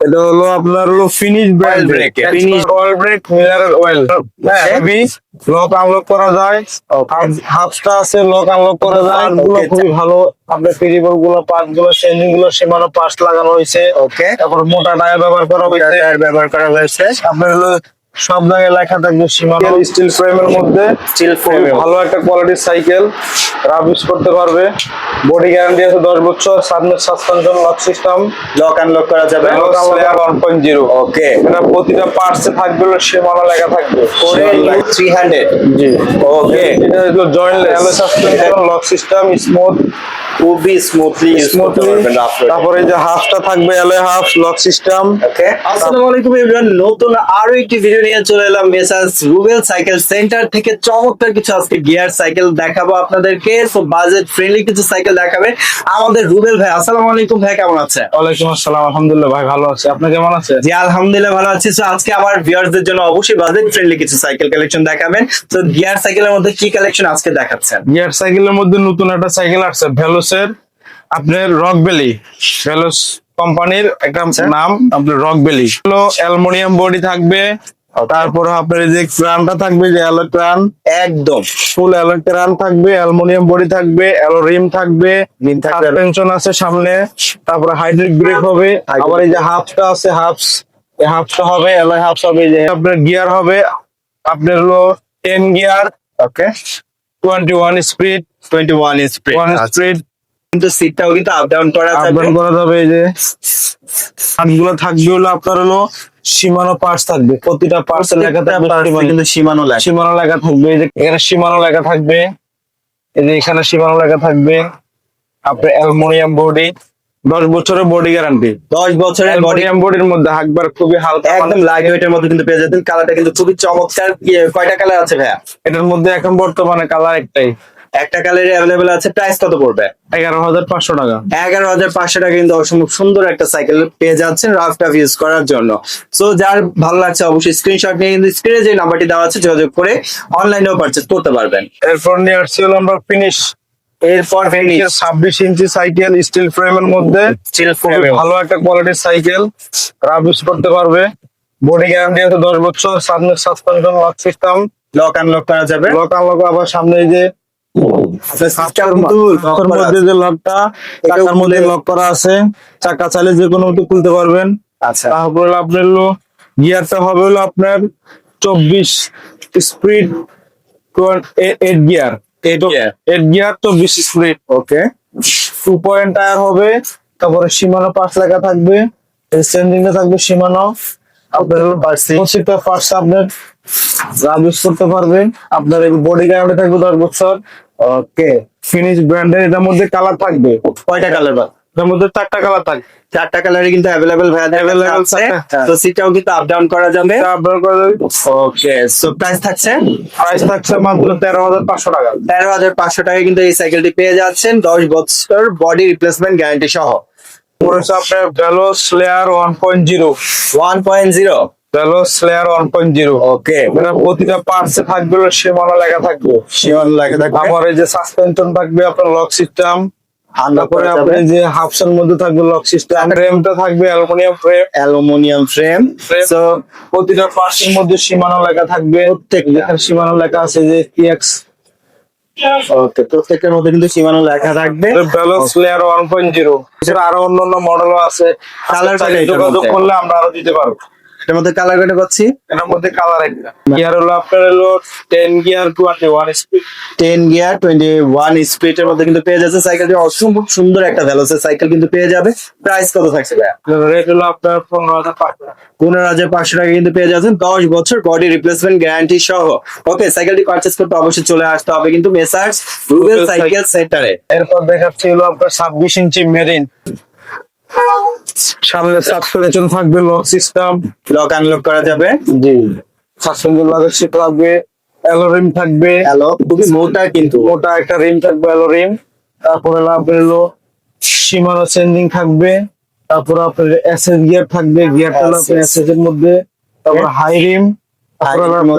এটা হলো আপনার হলো finish brake finish oil brake miller oil heavy lock unlock করা যায়। হাফটা আছে লক আনলক করা যায়. গুলো খুবই ভালো। আপনার পেরিবলগুলো পার্টগুলো চেঞ্জিংগুলো সীমানো পার্টস লাগানো হয়েছে। ওকে তারপর মোটা টায়ার ব্যবহার করা হয়েছে। টায়ার ব্যবহার করা হয়েছে। আপনার হলো সব জায়গায় লেখা থাকবে সীমানো। স্টিল ফ্রেমের মধ্যে। frame খুবই ভালো একটা কোয়ালিটির সাইকেল রাব ইউজ করতে পারবে। বডি গ্যারান্টি আছে দশ বছর সামনের suspension lock system lock unlock করা যাবে। পয়েন্ট জিরো ওকে এটা প্রতিটা পার্টসে থাকবে সীমানা লেখা থাকবে। থ্রি হান্ড্রেড জি। ওকে এটা হলো joint alloy suspension lock system smooth খুবই স্মুথলি স্মুথলি তারপরে যে হাফটা থাকবে alloy half lock system okay আসসালামু আলাইকুম এভরিওয়ান নতুন আরও একটি ভিডিও নিয়ে চলে এলাম মেসার্স রুবেল সাইকেল সেন্টার থেকে। চমৎকার কিছু আজকে গিয়ার সাইকেল দেখাবো আপনাদেরকে। সো বাজেট ফ্রেন্ডলি কিছু সাইকেল দেখাবে। আমাদের রুবেল ভাই আসসালামু আলাইকুম ভাই কেমন আছে? ওয়ালাইকুম আসসালাম আলহামদুলিল্লাহ ভাই ভালো আছে। আপনি কেমন আছে জি আলহামদুলিল্লাহ ভালো আছি। সো আজকে আমার ভিউয়ারদের জন্য অবশ্যই বাজেট ফ্রেন্ডলি কিছু সাইকেল কালেকশন দেখাবেন। তো গিয়ার সাইকেলের মধ্যে কি কালেকশন আজকে দেখাচ্ছেন? গিয়ার সাইকেলের মধ্যে নতুন একটা সাইকেল আসছে ভেলোসের আপনার রক ভ্যালি ভেলোস কোম্পানির একটা নাম আপনার রক ভ্যালি হলো অ্যালুমিনিয়াম বডি থাকবে তারপর আপনার এই যে ক্রানটা থাকবে যে অ্যালো ক্রান একদম। ফুল অ্যালো ক্রান থাকবে অ্যালুমিনিয়াম বডি থাকবে অ্যালো রিম থাকবে। সাসপেনশন আছে সামনে তারপরে হাইড্রিক ব্রেক হবে আবার এই যে হাফটা আছে হাফস এই হাফটা হবে অ্যালো হাফস হবে যে আপনার গিয়ার হবে আপনার হলো ten gear okay twenty one speed twenty one spray one speed কিন্তু সিটটাও কিন্তু আপ ডাউন করা যাবে। করা যাবে এই যে। হাতগুলো থাকবে হলো আপনার হলো সীমানো পার্টস থাকবে প্রতিটা পার্টস লেখা থাকবে। কিন্তু সীমানো লেখা। সীমানো লেখা থাকবে এই যে এখানে সীমানো লেখা থাকবে এই যে এখানে সীমানো লেখা থাকবে আপনার অ্যালুমিনিয়াম বডি দশ বছরের বডি গ্যারান্টি দশ বছরের বডি অ্যালুমিনিয়াম বডির মধ্যে হাকবার খুবই হালকা একদম লাইট ওয়েটের মধ্যে কিন্তু পেয়ে যেতেন কালারটা কিন্তু খুবই চমৎকার। ইয়ে, কয়টা কালার আছে ভাইয়া? এটার মধ্যে এখন বর্তমানে কালার একটাই। একটা কালারে অ্যাভেলেবেল আছে প্রাইস কত পড়বে? এগারো হাজার পাঁচশো টাকা। এগারো হাজার পাঁচশো টাকা কিন্তু অসম্ভব সুন্দর একটা সাইকেল পেয়ে যাচ্ছেন রাফ টাফ ইউজ করার জন্য। সো যার ভালো লাগছে অবশ্যই স্ক্রিনশট নিয়ে কিন্তু স্ক্রিনে যে নাম্বারটি দেওয়া আছে যোগাযোগ করে অনলাইনেও পারচেজ করতে পারবেন। এরপর নিয়ে আসছি হলো আমরা ফিনিশ এরপর ছাব্বিশ ইঞ্চি সাইকেল স্টিল ফ্রেমের মধ্যে। ভালো একটা কোয়ালিটির সাইকেল রাফ ইউজ করতে পারবে। বডি গ্যারান্টি আছে দশ বছর সামনে suspension lock system lock unlock করা যাবে। লক আনলক আবার সামনে এই যে মধ্যে যে লকটা চাকার মধ্যে লক করা আছে। চাকা চালে যে কোনো মতো খুলতে পারবেন। আচ্ছা। তারপর আপনার হলো গিয়ারটা হবে হলো আপনার চব্বিশ speed eight gear eight gear চব্বিশ speed okay two point tyre হবে তারপরে সীমানো পার্টস লেখা থাকবে স্ট্যান্ডিংটা থাকবে সীমানো। আপনার প্রত্যেকটা পার্টস আপনার করতে পারবেন। আপনার বডি গ্যারান্টি থাকবে দশ বছর। ওকে ফিনিশ ব্র্যান্ডের এটার মধ্যে কালার থাকবে? কয়টা কালার বা মধ্যে চারটা কালার থাকবে চারটা কালারে কিন্তু अवेलेबल ভাই अवेलेबल তো কিন্তু আপ ডাউন করা যাবে। আপ ডাউন টাকা। 13500 টাকায় কিন্তু এই সাইকেলটি পেয়ে যাচ্ছেন। বছর বডি রিপ্লেসমেন্ট গ্যারান্টি সহ। পুরো স্লেয়ার জিরো ওকে প্রতিটা থাকবে সীমানা লেখা থাকবে। সীমানা লেখা থাকবে। আবার থাকবে আপনার লক সিস্টেম যে মধ্যে থাকবে লক সিস্টেম থাকবে অ্যালুমিনিয়াম ফ্রেম অ্যালুমিনিয়াম ফ্রেম প্রতিটা মধ্যে সীমানা লেখা থাকবে। প্রত্যেক সীমানা লেখা আছে যে প্রত্যেকটার মধ্যে কিন্তু সীমানা লেখা থাকবে। ব্যালেন্স লেয়ার ওয়ান মডেলও আছে। করলে আমরা আরও দিতে পারব। এটার মধ্যে কালার কয়টা পাচ্ছি? এটার মধ্যে কালার একটা গিয়ার হলো আপনার হলো ten gear twenty one speed ten gear twenty one স্পিডের মধ্যে কিন্তু পেয়ে যাচ্ছে। সাইকেলটি অসম্ভব সুন্দর একটা ভ্যালোসের সাইকেল কিন্তু পেয়ে যাবে। প্রাইস কত থাকছে ভাইয়া? রেট হলো আপনার পনেরো হাজার পাঁচশো পনেরো হাজার পাঁচশো টাকা কিন্তু পেয়ে যাচ্ছেন। দশ বছর বডি রিপ্লেসমেন্ট গ্যারান্টি সহ। ওকে সাইকেলটি পারচেস করতে অবশ্যই চলে আসতে হবে কিন্তু মেসার্স রুবেল সাইকেল সেন্টারে এরপর দেখাচ্ছি হলো আপনার ছাব্বিশ ইঞ্চি মেরিন সামনে সাসপেনশন থাকবে লক সিস্টেম লক আনলক করা যাবে। জি। সাসপেনশন লাগের সিট থাকবে অ্যালোরিম থাকবে। হ্যালো খুবই মোটা কিন্তু। ওটা একটা রিম থাকবে অ্যালোরিম তারপরে হলো আপনার হলো সীমানো চেঞ্জিং থাকবে। তারপরে আপনার এসএস গিয়ার থাকবে। গিয়ারটা আপনার এসএস এর মধ্যে। তারপর হাই রিম তারপরে আপনার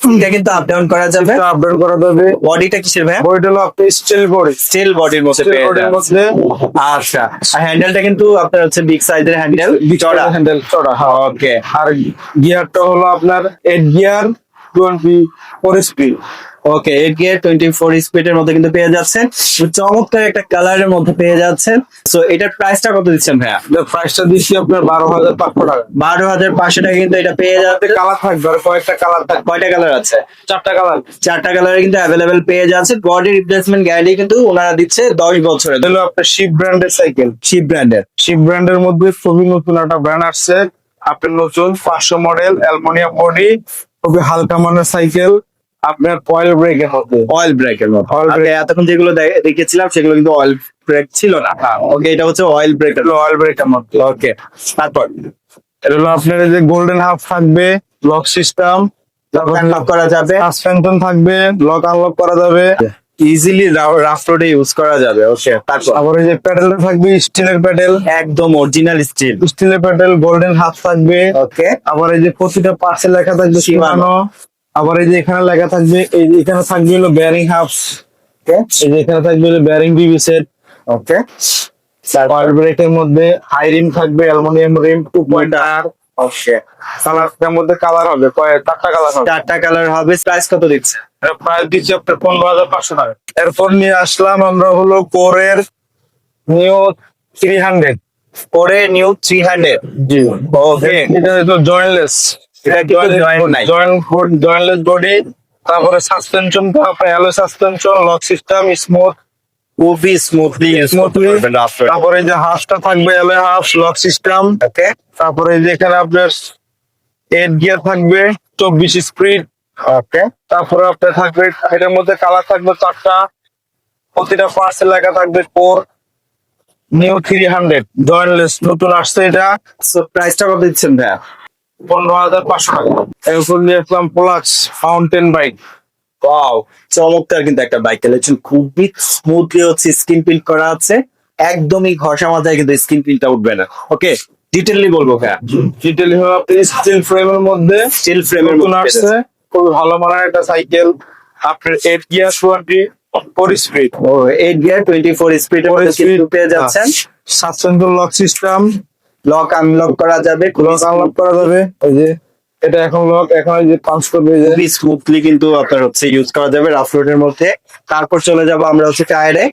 এটা কিন্তু আপ ডাউন করা যাবে। আপডেট করা যাবে। বডিটা কিসের ভাই বডিটা হলো আপনার স্টিল বডি স্টিল বডির মধ্যে পেয়ে যাবেন। আচ্ছা। আর হ্যান্ডেলটা কিন্তু আপনার হচ্ছে বিগ সাইজের হ্যান্ডেল চড়া। হ্যান্ডেল চড়া হ্যাঁ। ওকে আর গিয়ারটা হলো আপনার eight gear twenty four speed okay eight gear twenty four স্পিডের মধ্যে কিন্তু পেয়ে যাচ্ছেন। চমৎকার একটা কালারের মধ্যে পেয়ে যাচ্ছেন। তো এটার প্রাইসটা কত দিচ্ছেন ভাইয়া? প্রাইসটা দিচ্ছি আপনার বারো হাজার পাঁচশো টাকা। বারো হাজার পাঁচশো টাকা কিন্তু এটা পেয়ে যাবে। কালার থাকবে আর কয়েকটা কালার থাকবে। কয়টা কালার আছে? চারটা কালার চারটা কালারে কিন্তু অ্যাভেলেবেল পেয়ে যাচ্ছে। বডি রিপ্লেসমেন্ট গ্যারান্টি কিন্তু ওনারা দিচ্ছে দশ বছরের হলো আপনার শিপ ব্র্যান্ডের সাইকেল চিপ ব্র্যান্ডের শিপ ব্র্যান্ডের মধ্যে খুবই নতুন একটা ব্র্যান্ড আসছে। আপনার নতুন পাঁচশো মডেল অ্যালমোনিয়াম বডি খুবই হালকা মানের সাইকেল আপনার কয়েল ব্রেকের মধ্যে অয়েল Oil brake। আগে এতক্ষণ যেগুলো দেখেছিলাম সেগুলো কিন্তু অয়েল ব্রেক ছিল না। ওকে এটা হচ্ছে অয়েল ব্রেকার অয়েল ব্রেকের মধ্যে। ওকে তারপর? এটা হলো আপনার যে গোল্ডেন হাফ থাকবে লক সিস্টেম আনলক করা যাবে। সাসপেনশন থাকবে লক আনলক করা যাবে। ইজিলি রাফ রোডে ইউজ করা যাবে। ওকে তারপর? আবার এই যে প্যাডেলটা থাকবে স্টিলের প্যাডেল একদম অরিজিনাল স্টিল স্টিলের প্যাডেল গোল্ডেন হাফ থাকবে। ওকে আবার এই যে প্রতিটা পার্সে লেখা থাকবে সীমানো। আবার এই যে এখানে লেখা থাকবে এই যে এখানে থাকবে হলো বেয়ারিং হাফ এই যে এখানে থাকবে হলো বেয়ারিং বিবি সেট ওকে অয়েল ব্রেকের মধ্যে হাই রিম থাকবে অ্যালুমিনিয়াম রিম টু পয়েন্ট আর কালারটার মধ্যে কালার হবে চারটা কালার হবে। চারটা কালার হবে প্রাইস কত দিচ্ছে? প্রাইস দিচ্ছি আপনার পনেরো হাজার পাঁচশো টাকা। এরপর নিয়ে আসলাম আমরা হলো কোরের নিও থ্রি হান্ড্রেড পরে নিউ থ্রি হান্ড্রেড জি। ওকে এটা হলো জয়েন্টলেস জয়েন্টলেস বডি তারপরে সাসপেনশন আপনার alloy suspension lock system smooth খুবই স্মুথলি স্মুথলি তারপরে যে হাফটা থাকবে alloy half lock system okay তারপরে এই যে এখানে আপনার এইট গিয়ার থাকবে চব্বিশ স্পিড ওকে তারপরে আপনার থাকবে এটার মধ্যে কালার থাকবে চারটা প্রতিটা পার্সে লেখা থাকবে four new three hundred jointless নতুন আসছে এটা। সো প্রাইসটা কত দিচ্ছেন ভাইয়া? পনেরো হাজার পাঁচশো টাকা। এরপর নিয়ে আসলাম প্লাক্স ফাউন্টেন বাইক ওয়াও চমৎকার কিন্তু একটা বাইক কালেকশন খুবই স্মুথলি হচ্ছে স্কিন প্রিন্ট করা আছে। একদমই ঘষা মাথায় কিন্তু স্কিন প্রিন্টটা উঠবে না। ওকে ডিটেইলি বলব ভাইয়া। ডিটেল হলো আপনি স্টিল ফ্রেমের মধ্যে। স্টিল ফ্রেমের মধ্যে আসছে। খুবই ভালো মানের একটা সাইকেল আপনার eight gear twenty four speed ও এইট গিয়ার টোয়েন্টি ফোর কিন্তু পেয়ে যাচ্ছেন। Suspension lock system lock unlock করা যাবে লক আনলক করা যাবে এই যে এটা এখন লক এখন যে পাঁচ করবে যে। স্মুথলি কিন্তু আপনার হচ্ছে ইউজ করা যাবে রাফ রোডের মধ্যে। তারপর চলে যাব আমরা হচ্ছে টায়ারে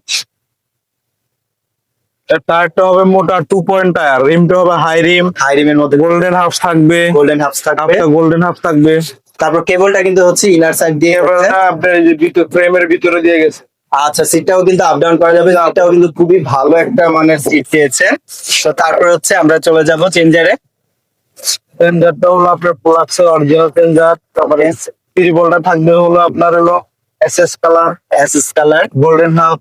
টায়ারটা হবে মোটা টু পয়েন্ট টায়ার রিমটা হবে হাই রিম হাই রিমের মধ্যে গোল্ডেন হাফ থাকবে। গোল্ডেন হাফস থাকবে। গোল্ডেন হাফ থাকবে। তারপর কেবলটা কিন্তু হচ্ছে ইনার সাইড দিয়ে আপনার এই যে ভিতর ফ্রেমের ভিতরে দিয়ে গেছে। আচ্ছা সিটটাও কিন্তু আপ ডাউন করা যাবে। সিটটাও কিন্তু খুবই ভালো একটা মানে সিট পেয়েছে তো তারপর হচ্ছে আমরা চলে যাব চেঞ্জারে চেঞ্জারটা হলো আপনার প্লাক্স অরিজিনাল চেঞ্জার তারপরে ত্রিবলটা থাকবে হলো আপনার হলো SS colour SS colour golden half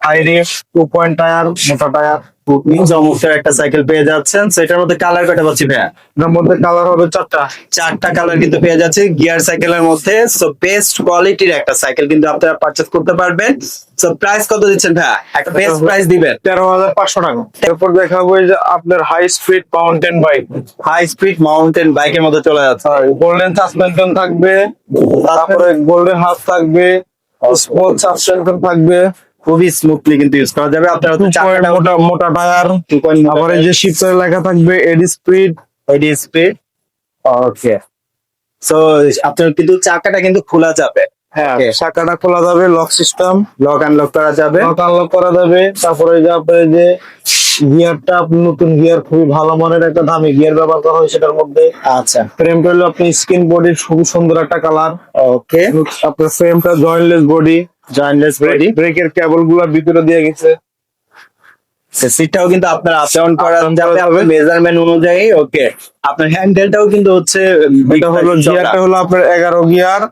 high rim two point tyre মোটা টায়ার চমৎকার একটা সাইকেল পেয়ে যাচ্ছেন। তো এটার মধ্যে কালার কটা পাচ্ছি ভাইয়া? এটার মধ্যে কালার হবে চারটা। চারটা কালার কিন্তু পেয়ে যাচ্ছে গিয়ার সাইকেলের মধ্যে। সো বেস্ট কোয়ালিটির একটা সাইকেল কিন্তু আপনারা পারচেজ করতে পারবেন। সো প্রাইস কত দিচ্ছেন ভাইয়া? একটা বেস্ট প্রাইস দিবেন। তেরো হাজার পাঁচশো টাকা। দেখাবো যে আপনার high speed mountain bike high speed mountain বাইকের মধ্যে চলে যাচ্ছে। গোল্ডেন সাসপেনশন থাকবে। তারপরে গোল্ডেন হাফ থাকবে। সাসপেনশন থাকবে। খুবই স্মুথলি কিন্তু ইউজ করা যাবে। আপনারা টু তো চারটা মোটা মোটা টায়ার আবার এই যে শিপের লেখা থাকবে এডি স্পিড এডি স্পিড ওকে সো আপনার কিন্তু চাকাটা কিন্তু খোলা যাবে। হ্যাঁ চাকাটা খোলা যাবে লক সিস্টেম লক আনলক করা যাবে। লক আনলক করা যাবে। তারপরে যে আপনার যে গিয়ারটা আপনি নতুন গিয়ার খুবই ভালো মানের একটা দামি গিয়ার ব্যবহার করা হয় সেটার মধ্যে। আচ্ছা। ফ্রেমটা হলো আপনি স্কিন বডি খুব সুন্দর একটা কালার ওকে আপনার ফ্রেমটা জয়েন্টলেস বডি জয়েন্টলেস বডি ব্রেকের কেবলগুলা ভিতরে দিয়ে গেছে। সিটটাও কিন্তু আপনার আপ ডাউন করা যাবে করা মেজারমেন্ট অনুযায়ী ওকে আপনার হ্যান্ডেলটাও কিন্তু হচ্ছে এটা হলো গিয়ারটা হলো আপনার এগারো গিয়ার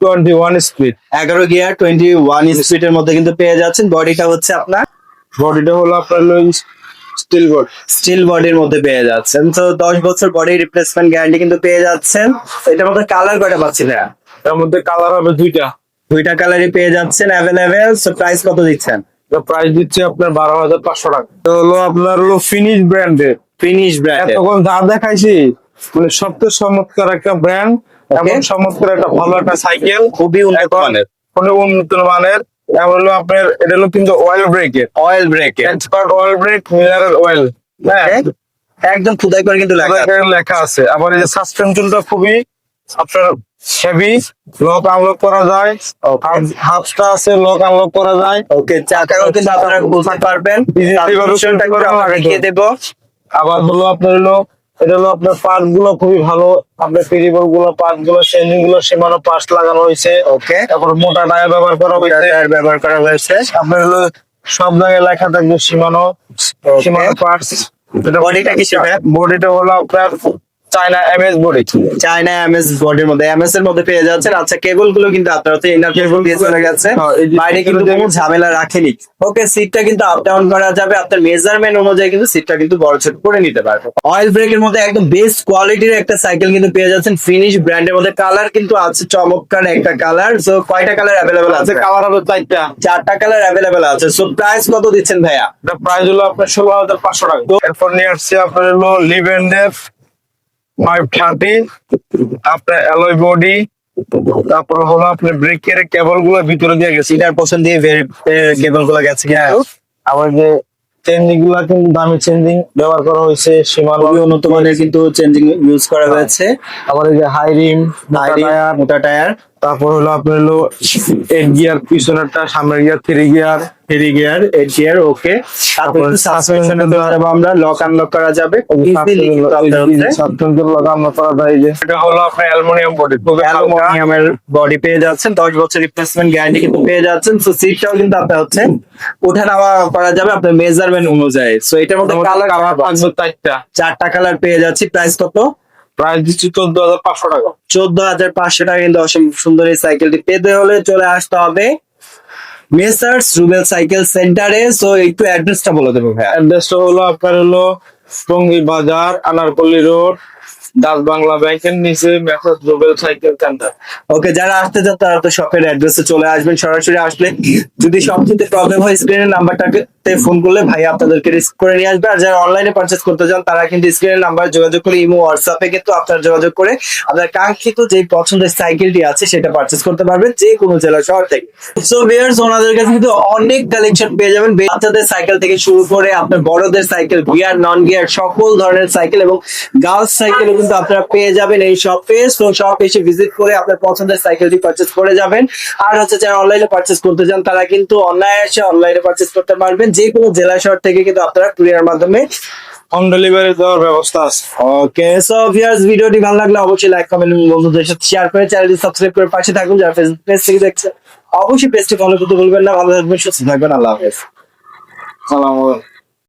টোয়েন্টি ওয়ান স্পিড এগারো গিয়ার টোয়েন্টি ওয়ান স্পিডের মধ্যে কিন্তু পেয়ে যাচ্ছেন। বডিটা হচ্ছে আপনার বডিটা হলো আপনার স্টিল বডি স্টিল বডির মধ্যে পেয়ে যাচ্ছেন। তো দশ বছর বডি রিপ্লেসমেন্ট গ্যারান্টি কিন্তু পেয়ে যাচ্ছেন। এটার মধ্যে কালার কয়টা পাচ্ছি ভাইয়া? তার মধ্যে কালার হবে দুইটা। দুইটা কালারই পেয়ে যাচ্ছেন অ্যাভেলেবেল সো প্রাইস কত দিচ্ছেন? তো প্রাইস দিচ্ছে আপনার বারো হাজার পাঁচশো টাকা। তো হলো আপনার হলো ফিনিশ ব্র্যান্ডের ফিনিশ ব্র্যান্ড এতক্ষণ যা দেখাইছি মানে সবচেয়ে চমৎকার একটা ব্র্যান্ড এমন চমৎকার একটা ভালো একটা সাইকেল খুবই উন্নত মানের। কোনো উন্নত মানের। হলো আপনার এটা হলো কিন্তু অয়েল ব্রেকের oil brake expert oil brake mineral oil হ্যাঁ? একদম খুদাই করে কিন্তু লেখা আছে। লেখা আছে। আবার এই যে সাসপেনশনটা খুবই আপনার হেভি লক আনলক করা যায়। হাফটা আছে লক আনলক করা যায়। ওকে চাকাও কিন্তু আপনারা বুঝতে পারবেন। দেখিয়ে দেবো। আবার হলো আপনার হলো এটা হলো আপনার পার্টগুলো খুবই ভালো। আপনার পেরিবলগুলো পার্টগুলো চেঞ্জিংগুলো সীমানো পার্ট লাগানো হয়েছে। ওকে তারপর মোটা টায়ার ব্যবহার করা হয়েছে। টায়ার ব্যবহার করা হয়েছে। আপনার হলো সব জায়গায় লেখা থাকবে সীমানো সীমানো পার্টস বডিটা কি বডিটা হলো আপনার China MS body. China MS বডির মধ্যে এমএস এর মধ্যে পেয়ে যাচ্ছেন। আচ্ছা কেবলগুলো কিন্তু আপনারা তো ইনার কেবল দিয়ে চলে গেছে। হ্যাঁ, বাইরে কিন্তু কোনো ঝামেলা রাখেনি। ওকে সিটটা কিন্তু আপ ডাউন করা যাবে। আপনার মেজারমেন্ট অনুযায়ী কিন্তু সিটটা কিন্তু বড় ছোট করে নিতে পারবে। অয়েল ব্রেকের মধ্যে একদম বেস্ট কোয়ালিটির একটা সাইকেল কিন্তু পেয়ে যাচ্ছেন ফিনিশ ব্র্যান্ডের মধ্যে। কালার কিন্তু আছে চমৎকার একটা কালার সো কয়টা কালার অ্যাভেলেবেল আছে কালার হবে চারটা। চারটা কালার অ্যাভেলেবেল আছে। সো প্রাইস কত দিচ্ছেন ভাইয়া? প্রাইস হলো আপনার ষোলো হাজার পাঁচশো টাকা। এরপর নিয়ে আসছে আপনার হলো লিভেন্ডের ফাইভ থার্টি আপনার অ্যালয় বডি তারপর হলো আপনার ব্রেকের কেবলগুলো ভিতরে দিয়ে গেছে। এটার পছন্দ দিয়ে কেবলগুলো গেছে হ্যাঁ আবার যে চেঞ্জিংগুলা কিন্তু দামি চেঞ্জিং ব্যবহার করা হয়েছে খুবই উন্নত মানের কিন্তু চেঞ্জিং ইউজ করা হয়েছে। আবার এই যে হাই রিম টায়ার মোটা টায়ার তারপর হলো আপনার হলো এইট গিয়ার পিছনেরটা সামনের gear three gear three gear eight gear okay তারপর সাসপেনশনে দেওয়া আমরা লক আনলক করা যাবে। ইজিলি কিন্তু আপনার হচ্ছে এটা হলো আপনার অ্যালুমিনিয়াম বডি খুবই অ্যালুমিনিয়ামের বডি পেয়ে যাচ্ছেন দশ বছর রিপ্লেসমেন্ট গ্যারান্টি কিন্তু পেয়ে যাচ্ছেন। তো সিটটাও কিন্তু আপনার হচ্ছে উঠা নামা করা যাবে আপনার মেজারমেন্ট অনুযায়ী। সো এটার মধ্যে কালার কালার থাকবে চারটা কালার পেয়ে যাচ্ছি। প্রাইস কত? প্রাইস দিচ্ছি চোদ্দ হাজার পাঁচশো টাকা। চোদ্দ হাজার পাঁচশো টাকা কিন্তু অসম্ভব সুন্দর এই সাইকেলটি পেতে হলে চলে আসতে হবে মেসার্স রুবেল সাইকেল সেন্টারে। সো একটু অ্যাড্রেসটা বলে দেবো ভাই অ্যাড্রেসটা হলো আপনার হলো টঙ্গি বাজার আনারপল্লী রোড দাস বাংলা ব্যাংকের নিচে Messrs Rubel cycle centre okay, যারা আসতে চান, তারা তো শপের অ্যাড্রেসে চলে আসবেন, সরাসরি আসলে। যদি সবকিছু প্রবলেম হয় স্ক্রিনের নাম্বারটাকে ফোন করলে ভাই আপনাদেরকে রিসিভ করে নিয়ে আসবে। আর যারা অনলাইনে পারচেস করতে চান, তারা কিন্তু স্ক্রিনের নাম্বার যোগাযোগ করে ইমো হোয়াটসঅ্যাপে কিন্তু আপনারা যোগাযোগ করে আপনার কাঙ্ক্ষিত যে পছন্দের সাইকেলটি আছে, সেটা পারচেস করতে পারবেন যে কোনো জেলা শহর থেকে। সো ভিউয়ার্স ওনাদের কাছে কিন্তু অনেক কালেকশন পেয়ে যাবেন। বাচ্চাদের সাইকেল থেকে শুরু করে আপনার বড়দের সাইকেল গিয়ার নন গিয়ার সকল ধরনের সাইকেল এবং গার্লস সাইকেলও কিন্তু আপনারা পেয়ে যাবেন এই শপে সো শপ এসে ভিজিট করে আপনার পছন্দের সাইকেলটি পারচেস করে যাবেন। আর হচ্ছে যারা অনলাইনে পারচেস করতে চান তারা কিন্তু অনলাইনে অনলাইনে পারচেস করতে পারবেন। যে কোনো জেলা শহর থেকে কিন্তু আপনারা কুরিয়ার মাধ্যমে হোম ডেলিভারি দেওয়ার ব্যবস্থা আছে। ওকে সো ভিউয়ার্স ভিডিওটি ভালো লাগলে অবশ্যই লাইক কমেন্ট এবং বন্ধুদের সাথে শেয়ার করে চ্যানেলটি সাবস্ক্রাইব করে পাশে থাকুন। যারা ফেসবুক পেজ থেকে দেখছেন অবশ্যই পেজটি ফলো করতে ভুলবেন না। ভালো থাকবেন সুস্থ থাকবেন। আল্লাহ হাফেজ। সালাম